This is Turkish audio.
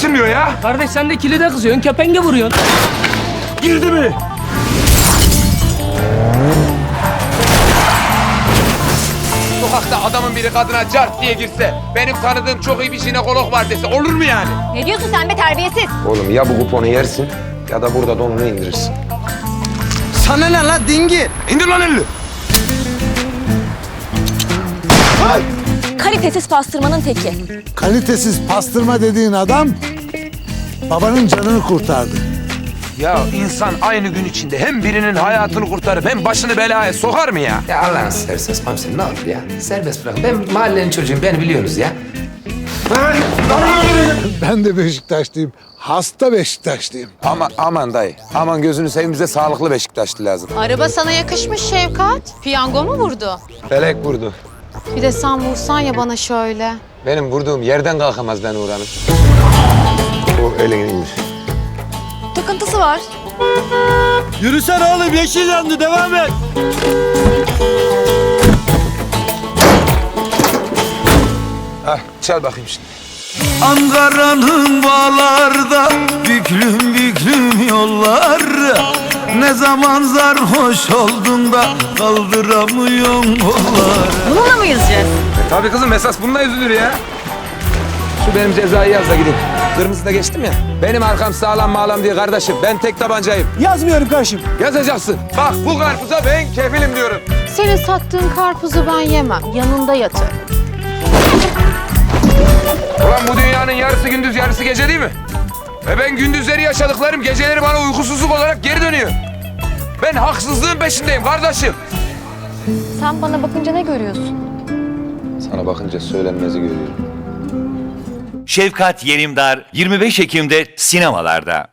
açılmıyor ya? Kardeş sen de kilide kızıyorsun, kepenge vuruyorsun. Girdi mi? Sokakta adamın biri kadına cart diye girse, benim tanıdığım çok iyi bir jinekolog var dese olur mu yani? Ne diyorsun sen be terbiyesiz? Oğlum ya bu kuponu yersin ya da burada donunu indirirsin. Sana ne la dingi? İndir lan elini. Kalitesiz pastırmanın teki. Kalitesiz pastırma dediğin adam babanın canını kurtardı. Ya insan aynı gün içinde hem birinin hayatını kurtarıp hem başını belaya sokar mı ya? Ya Allah'ını seversen komiserim ne olur ya. Serbest bırakın. Ben mahallenin çocuğuyum beni biliyorsunuz ya. Ben de Beşiktaşlıyım. Hasta Beşiktaşlıyım. Aman, aman dayı. Aman gözünü seveyim bize sağlıklı Beşiktaşlı lazım. Araba sana yakışmış Şevkat. Piyango mu vurdu? Felek vurdu. Bir de sen vursan ya bana şöyle. Benim vurduğum yerden kalkamaz ben Uğran'ın. O elini indir. Takıntısı var. Yürüsene oğlum yeşil yandı devam et. Hah, çal bakayım şimdi. Ankara'nın bağlarda büklüm büklüm yollar Ne zaman sarhoş oldun da kaldıramıyorsun kolları Bununla mı yüzeceğiz? E, tabii kızım esas bununla üzülür ya. Şu benim cezayı yaz da gideyim. Kırmızı da geçtim ya. Benim arkam sağlam mağlam diye kardeşim. Ben tek tabancayım. Yazmıyorum karşım. Yazacaksın. Bak bu karpuza ben kefilim diyorum. Senin sattığın karpuzu ben yemem. Yanında yatır. Ulan bu dünyanın yarısı gündüz yarısı gece değil mi? Ve ben gündüzleri yaşadıklarım geceleri bana uykusuzluk olarak geri dönüyor. Ben haksızlığın peşindeyim kardeşim. Sen bana bakınca ne görüyorsun? Sana bakınca söylenmezi görüyorum. Şefkat Yerimdar 25 Ekim'de sinemalarda.